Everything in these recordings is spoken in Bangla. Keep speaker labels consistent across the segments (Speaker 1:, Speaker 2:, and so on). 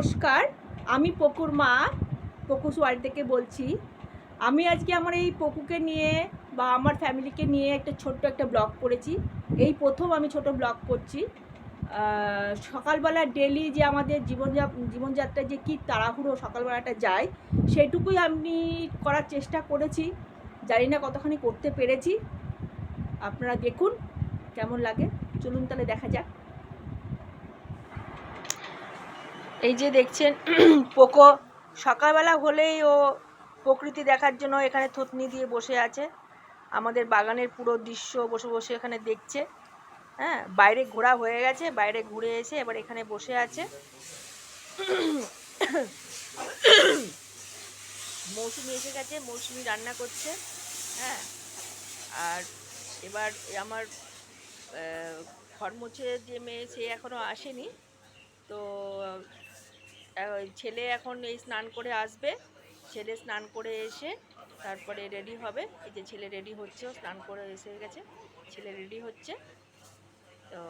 Speaker 1: নমস্কার, আমি পকুর মা পকুস ওয়ার্ল্ড থেকে বলছি। আমি আজকে আমার এই পকুকে নিয়ে বা আমার ফ্যামিলিকে নিয়ে একটা ছোট্ট একটা ব্লগ করেছি। এই প্রথম আমি ছোট ব্লগ করছি। সকালবেলা ডেলি যে আমাদের জীবনযাপ, জীবনযাত্রায় যে কী তাড়াহুড়ো সকালবেলাটা যায়, সেটুকুই আমি করার চেষ্টা করেছি। জানি না কতখানি করতে পেরেছি। আপনারা দেখুন, কেমন লাগে। চলুন তাহলে দেখা যাক। এই যে দেখছেন, পোকো সকালবেলা হলেই ও প্রকৃতি দেখার জন্য এখানে থুতনি দিয়ে বসে আছে। আমাদের বাগানের পুরো দৃশ্য বসে বসে এখানে দেখছে। হ্যাঁ বাইরে ঘোরা হয়ে গেছে, বাইরে ঘুরে এসে এবার এখানে বসে আছে। মৌসুমি এসে গেছে, মৌসুমি রান্না করছে। হ্যাঁ আর এবার আমার ঘর মুছে যে মেয়ে, সে এখনও আসেনি। তো ছেলে এখন এই স্নান করে আসবে। ছেলে স্নান করে এসে তারপরে রেডি হবে। এই যে ছেলে রেডি হচ্ছে স্নান করে এসে গেছে। ছেলে রেডি হচ্ছে। তো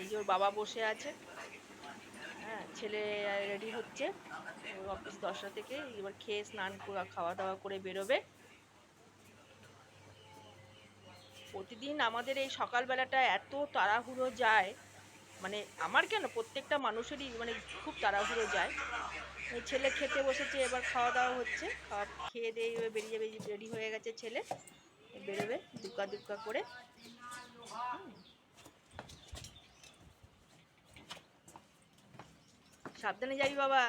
Speaker 1: এই যে ওর বাবা বসে আছে। হ্যাঁ ছেলে রেডি হচ্ছে। অফিস দশটা থেকে এবার খেয়ে স্নান খাওয়া দাওয়া করে বেরোবে। প্রতিদিন আমাদের এই সকালবেলাটা এত তাড়াহুড়ো যায়। মানে আমার কেন? প্রত্যেকটা মানুষেরই মানে খুব তাড়াহুড়ো যায়। ছেলে খেতে বসেছে, এবার খাওয়া দাওয়া হচ্ছে। খাওয়া খেয়ে দিয়ে বেরিয়ে বেরিয়ে রেডি হয়ে গেছে ছেলে। বেরোবে দুকা দুকা করে। সাবধানে যাবি বাবা।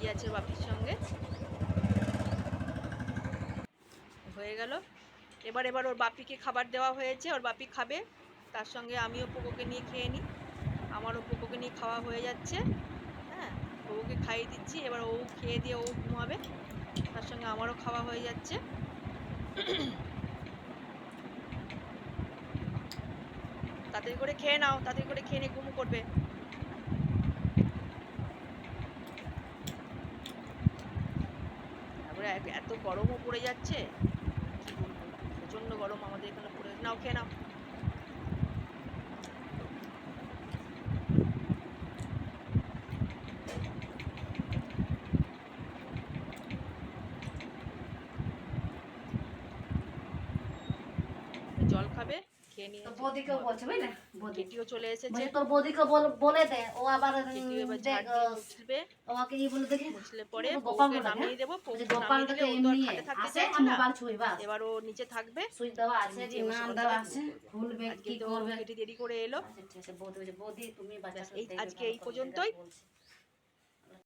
Speaker 1: দাঁড়িয়ে আছে বাপির সঙ্গে। হয়ে গেল। এবার এবার ওর বাপিকে খাবার দেওয়া হয়েছে, ওর বাপি খাবে। তার সঙ্গে আমিও পোকোকে নিয়ে খেয়ে নিই। আমারও পোকোকে নিয়ে খাওয়া হয়ে যাচ্ছে। হ্যাঁ পোকোকে খাইয়ে দিচ্ছি। এবার ও খেয়ে দিয়ে ও ঘুমাবে। তার সঙ্গে আমারও খাওয়া হয়ে যাচ্ছে। তাড়াতাড়ি করে খেয়ে নাও, তাড়াতাড়ি করে খেয়ে নিয়ে ঘুম করবে। এত- এত গরমও পড়ে যাচ্ছে। বলব? প্রচণ্ড গরম আমাদের এখানে পড়ে নাও, খেয়ে নাও। জল খাবে? খেয়ে নিয়ে
Speaker 2: তো বৌদিকেও বলছে বুঝলে? বৌদি।
Speaker 1: চলে এসেছে।
Speaker 2: বলছে তোর বৌদিকে বল- বলে দে ও আবার
Speaker 1: এবার
Speaker 2: দেখ আমাকে বলে দেখি।
Speaker 1: পরে
Speaker 2: গোপাল
Speaker 1: নামিয়ে? দেবো ও
Speaker 2: এমনি আসে
Speaker 1: চাইছে
Speaker 2: মোবাইল ছুঁই
Speaker 1: এবার ও নিচে থাকবে।
Speaker 2: সুই দেওয়া আছে যে নাম দেওয়া আছে খুলবে কি করবে?
Speaker 1: দেরি করে এলো।
Speaker 2: আচ্ছা ঠিক আছে বৌদি বৌদি তুমি বাচ্চা
Speaker 1: এই আজকে এই পর্যন্তই।